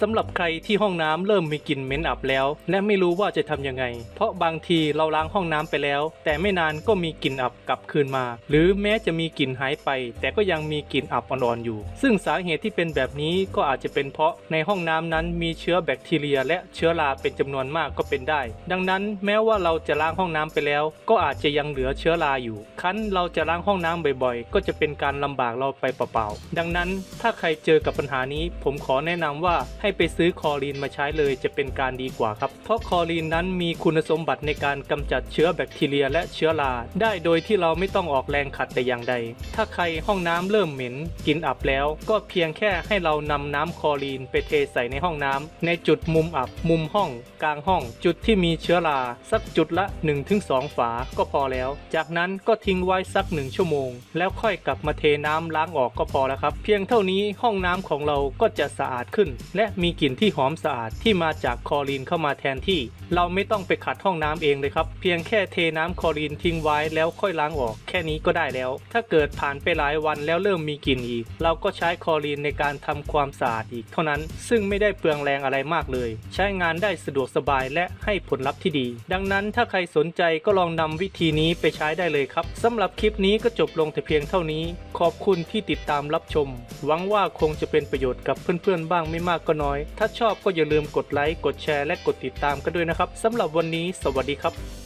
สำหรับใครที่ห้องน้ำเริ่มมีกลิ่นเหม็นอับแล้ว และไม่รู้ว่าจะทำยังไง เพราะบางทีเราล้างห้องน้ำไปแล้ว แต่ไม่นานก็มีกลิ่นอับกลับคืนมา หรือแม้จะมีกลิ่นหายไป แต่ก็ยังมีกลิ่นอับอ่อนๆอยู่ ซึ่งสาเหตุที่เป็นแบบนี้ก็อาจจะเป็นเพราะในห้องน้ำนั้นมีเชื้อแบคทีเรีย และเชื้อราเป็นจำนวนมากก็เป็นได้ ดังนั้นแม้ว่าเราจะล้างห้องน้ำไปแล้ว ก็อาจจะยังเหลือเชื้อราอยู่คั้นเราจะล้างห้องน้ำบ่อยๆ ก็จะเป็นการลำบากเราไปเปล่าๆดังนั้นถ้าใครเจอกับปัญหานี้ ผมขอแนะนำว่าให้ไปซื้อคอรีนมาใช้เลยจะเป็นการดีกว่าครับ เพราะคอรีนนั้นมีคุณสมบัติในการกำจัดเชื้อแบคทีเรียและเชื้อราได้โดยที่เราไม่ต้องออกแรงขัดแต่อย่างใด ถ้าใครห้องน้ำเริ่มเหม็นกลินอับแล้ว ก็เพียงแค่ให้เรานำน้ำคอรีนไปเทใส่ในห้องน้ำในจุดมุมอับ มุมห้อง กลางห้อง จุดที่มีเชื้อราสักจุดละ 1-2 ฝาก็พอแล้ว จากนั้นก็ทิ้งไว้สักหนึ่งชั่วโมง แล้วค่อยกลับมาเทน้ำล้างออกก็พอแล้วครับ เพียงเท่านี้ห้องน้ำของเราก็จะสะอาดขึ้น และมีกลิ่นที่หอมสะอาดที่มาจากคอรีนเข้ามาแทนที่ เราไม่ต้องไปขัดห้องน้ำเองเลยครับ เพียงแค่เทน้ำคอรีนทิ้งไว้แล้วค่อยล้างออก แค่นี้ก็ได้แล้ว ถ้าเกิดผ่านไปหลายวันแล้วเริ่มมีกลิ่นอีก เราก็ใช้คอรีนในการทำความสะอาดอีก เท่านั้นซึ่งไม่ได้เปลืองแรงอะไรมากเลย ใช้งานได้สะดวกสบายและให้ผลลัพธ์ที่ดี ดังนั้นถ้าใครสนใจก็ลองนำวิธีนี้ไปใช้ได้เลยครับสำหรับคลิปนี้ก็จบลงแต่เพียงเท่านี้ ขอบคุณที่ติดตามรับชม หวังว่าคงจะเป็นประโยชน์กับเพื่อนๆ บ้างไม่มากก็น้อย ถ้าชอบก็อย่าลืมกดไลค์ กดแชร์ และกดติดตามกันด้วยนะครับสำหรับวันนี้ สวัสดีครับ